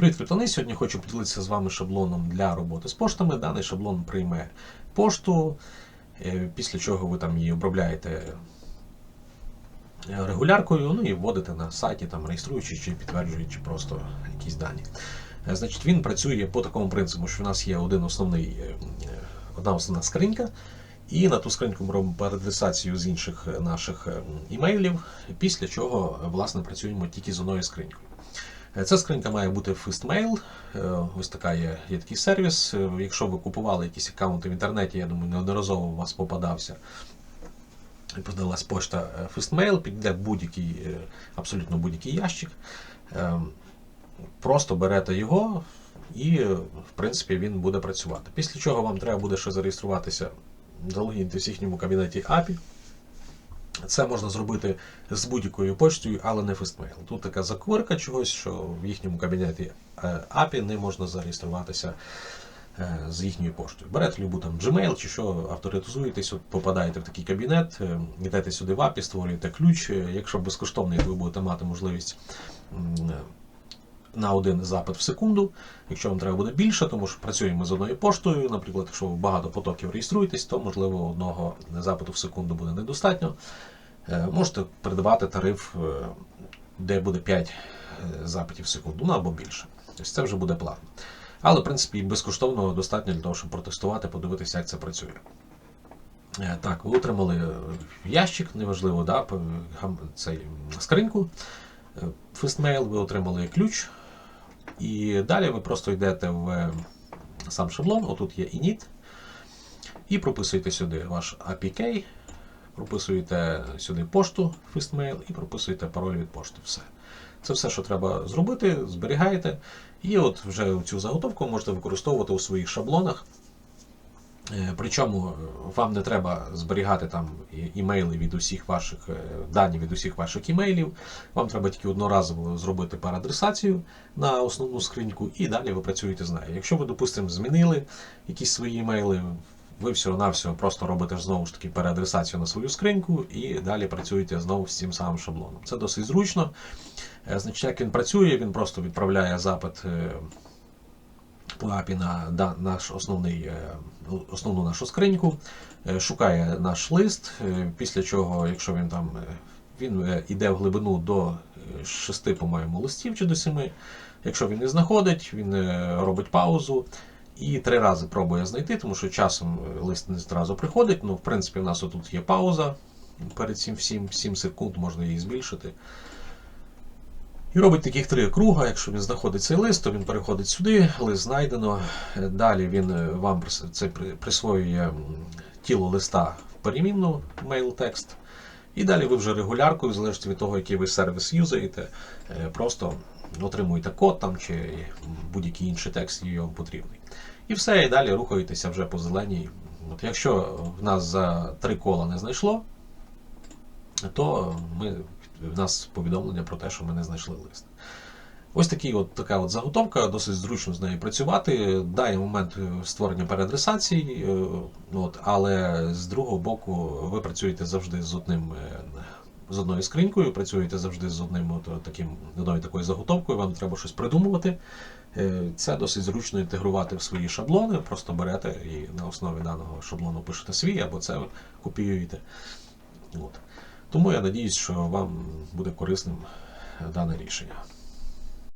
Привіт, криптони! Сьогодні хочу поділитися з вами шаблоном для роботи з поштами. Даний шаблон прийме пошту, е, після чого ви там її обробляєте е, регуляркою, ну і вводите на сайті, там, реєструючи чи підтверджуючи просто якісь дані. Е, Значить, він працює по такому принципу, що в нас є один основний, одна основна скринька. І на ту скриньку ми робимо переадресацію з інших наших імейлів, після чого власне працюємо тільки з одною скринькою. Е, Ця скринька має бути FirstMail. Е, Ось така є, є такий сервіс. Е, Якщо ви купували якісь аккаунти в інтернеті, я думаю, неодноразово у вас попадався. Подалась пошта е, FirstMail, підійде будь-який, абсолютно будь-який ящик. Просто берете його і, в принципі, він буде працювати. Після чого вам треба буде ще зареєструватися, залогінитись в їхньому кабінеті API. Це можна зробити з будь-якою почтою, але не фестмейл. Тут така заквирка чогось, що в їхньому кабінеті е, API не можна зареєструватися е, з їхньою поштою. Берете любу там Gmail чи що, авторитизуєтесь, от попадаєте в такий кабінет, е, йдете сюди в API, створюєте ключ. Е, Якщо безкоштовний, то ви будете мати можливість на один запит в секунду. Якщо вам треба буде більше, тому що працюємо з одною поштою. Наприклад, якщо ви багато потоків реєструєтесь, то можливо одного запиту в секунду буде недостатньо. Е, Можете передавати тариф, е, де буде 5 е, запитів в секунду, ну або більше. Тобто це вже буде платно. Але, в принципі, безкоштовно достатньо для того, щоб протестувати, подивитися, як це працює. Так, ви отримали ящик, неважливо, да, цей скриньку. FirstMail, ви отримали ключ. І далі ви просто йдете в е, сам шаблон, отут є init, і прописуєте сюди ваш APK, прописуєте сюди пошту FistMail і прописуєте пароль від пошти. Все. Це все, що треба зробити, зберігаєте. І от вже цю заготовку можете використовувати у своїх шаблонах. Е, Причому е, вам не треба зберігати там імейли від усіх ваших е, дані від усіх ваших імейлів. Вам треба тільки одноразово зробити переадресацію на основну скриньку, і далі ви працюєте з нею. Якщо ви, допустимо, змінили якісь свої імейли, ви всього-навсього просто робите знову ж таки переадресацію на свою скриньку і далі працюєте знову з цим самим шаблоном. Це досить зручно. Значить, як він працює, він просто відправляє запит. API на наш основний, е, основну нашу скриньку, е, шукає наш лист, е, після чого, якщо він там він йде в глибину до е, шести, по-моєму, листів чи до семи. Якщо він не знаходить, він робить паузу і три рази пробує знайти, тому що часом лист не зразу приходить. Ну, в принципі, у нас отут є пауза перед цим всім 7 секунд, можна її збільшити. І робить таких три круга. Якщо він знаходить цей лист, то він переходить сюди, лист знайдено. Далі він е, вам це присвоює тіло листа в перемінну mail текст. І далі ви вже регуляркою, залежно від того, який ви сервіс юзаєте, е, просто отримуєте код там чи будь-який інший текст, який вам потрібний. І все, і далі рухаєтеся вже по зеленій. От якщо в нас за три кола не знайшло, то ми, в нас повідомлення про те, що ми не знайшли лист. Ось такий от, така от заготовка, досить зручно з нею працювати. Дає момент е, створення переадресацій, е, от, але з другого боку ви працюєте завжди з одним. е, З одною скринькою, працюєте завжди з одним от, таким, одною такою заготовкою, вам треба щось придумувати. Це досить зручно інтегрувати в свої шаблони, просто берете і на основі даного шаблону пишете свій або це копіюєте. От. Тому я надіюсь, що вам буде корисним дане рішення.